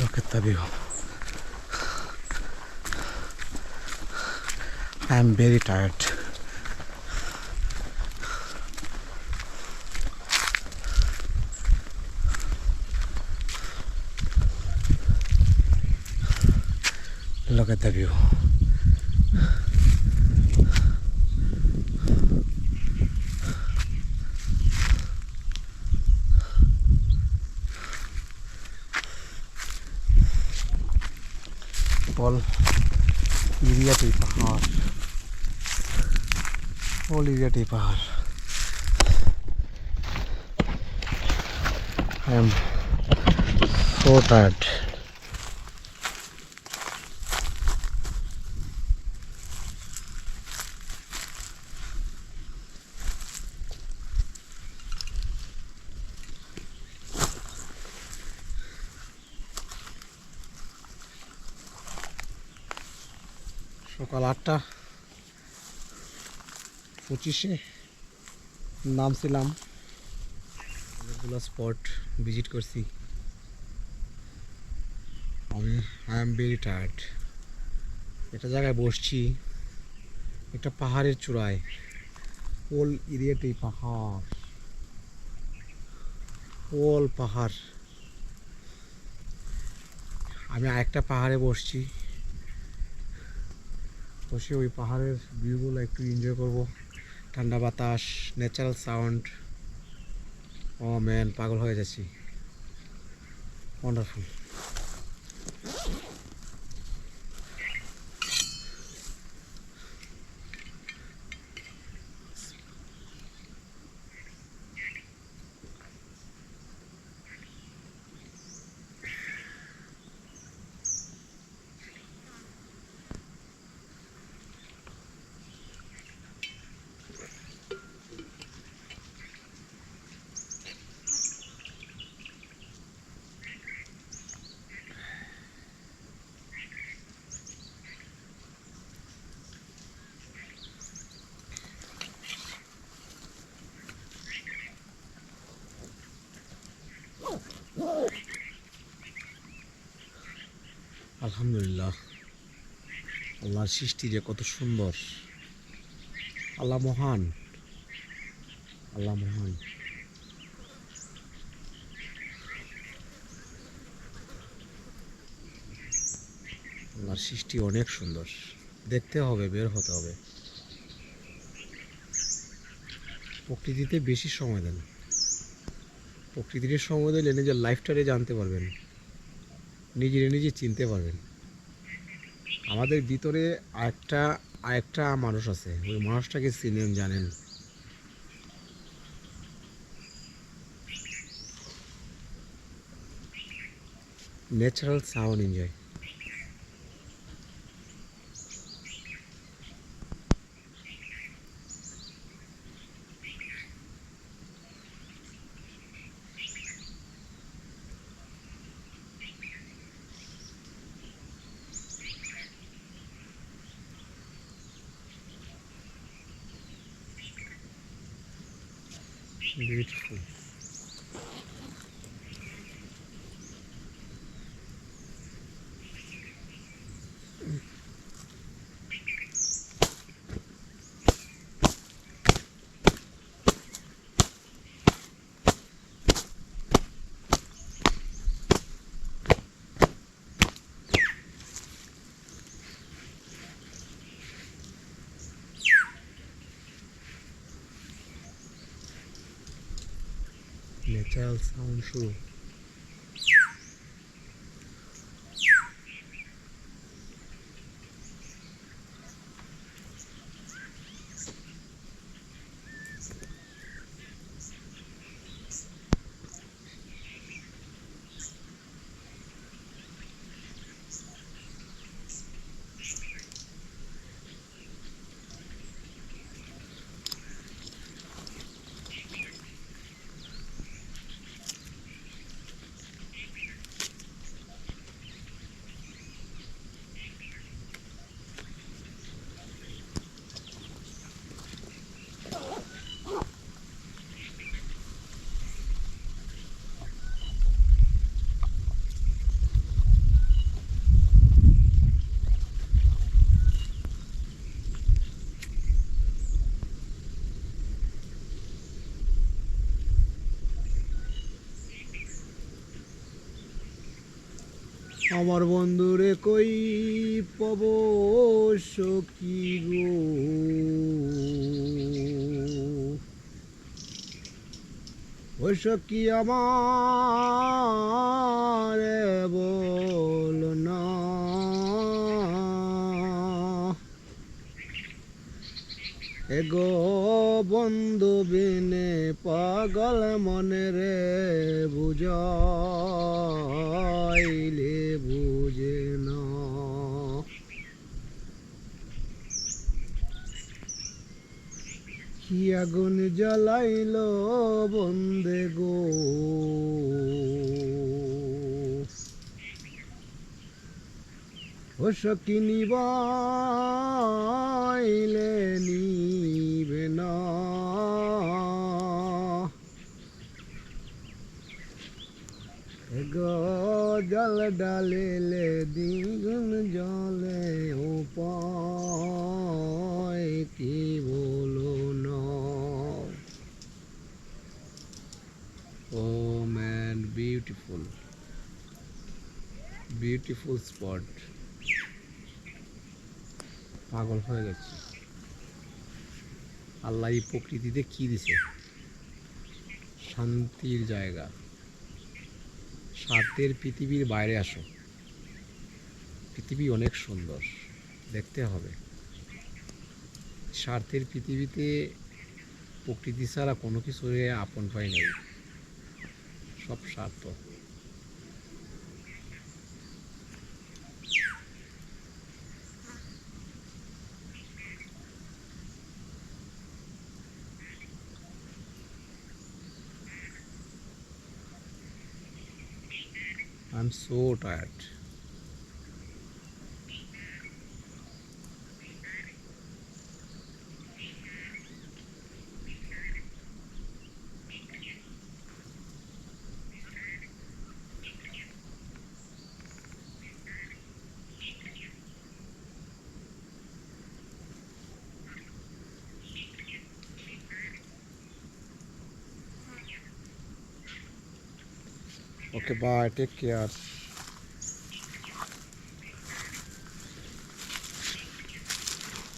Look at the view. I am very tired. Look at the view. All এরিয়াতেই পাহাড় all এরিয়াতেই পাহাড় I am so tired. সকাল আটটা। পঁচিশে নামছিলাম। অনেকগুলো স্পট ভিজিট করছি। আমি আই এম ভেরি টায়ার্ড একটা জায়গায় বসছি। একটা পাহাড়ের চূড়ায়। ওল এরিয়াতেই পাহাড়। ওল পাহাড়। আমি আরেকটা পাহাড়ে বসছি। বসে ওই পাহাড়ের ভিউগুলো একটু এনজয় করব। ঠান্ডা বাতাস ন্যাচারাল সাউন্ড ও ম্যান পাগল হয়ে যাচ্ছি। ওয়ান্ডারফুল আলহামদুলিল্লাহ। আল্লাহর সৃষ্টি যে কত সুন্দর। আল্লাহ মহান। আল্লাহ মহান। আল্লাহর সৃষ্টি অনেক সুন্দর। দেখতে হবে, বের হতে হবে। প্রকৃতিতে বেশি সময় দেন। প্রকৃতির সম্বন্ধে দিলে নিজের লাইফটারে জানতে পারবেন। নিজে নিজে চিনতে পারবেন। আমাদের ভিতরে আরেকটা আরেকটা মানুষ আছে। ওই মানুষটাকে চিনেন, জানেন। Natural sound enjoy Büyütürsün. Beautiful natural sound শুরু আমার বন্ধুরে কই পব সখী গো? ও সখী আমার বল না এগো বন্ধু বিনে পাগল মনে রে বুঝাইলে বুঝে না। কি আগুন জ্বালাইল বন্দে গো? সখী নিবাইলে নিবে না। গো জল ডালিলে দ্বিগুণ জলে উপায় কি বলো না। ও ম্যান, বিউটিফুল বিউটিফুল স্পট। পাগল হয়ে গেছে। আল্লাহ এই প্রকৃতিতে কি দিছে? শান্তির জায়গা। স্বার্থের পৃথিবীর বাইরে আসো। পৃথিবী অনেক সুন্দর, দেখতে হবে। স্বার্থের পৃথিবীতে প্রকৃতি ছাড়া কোনো কিছু আপন পাই নাই। সব স্বার্থ। I'm so tired. Okay bye take care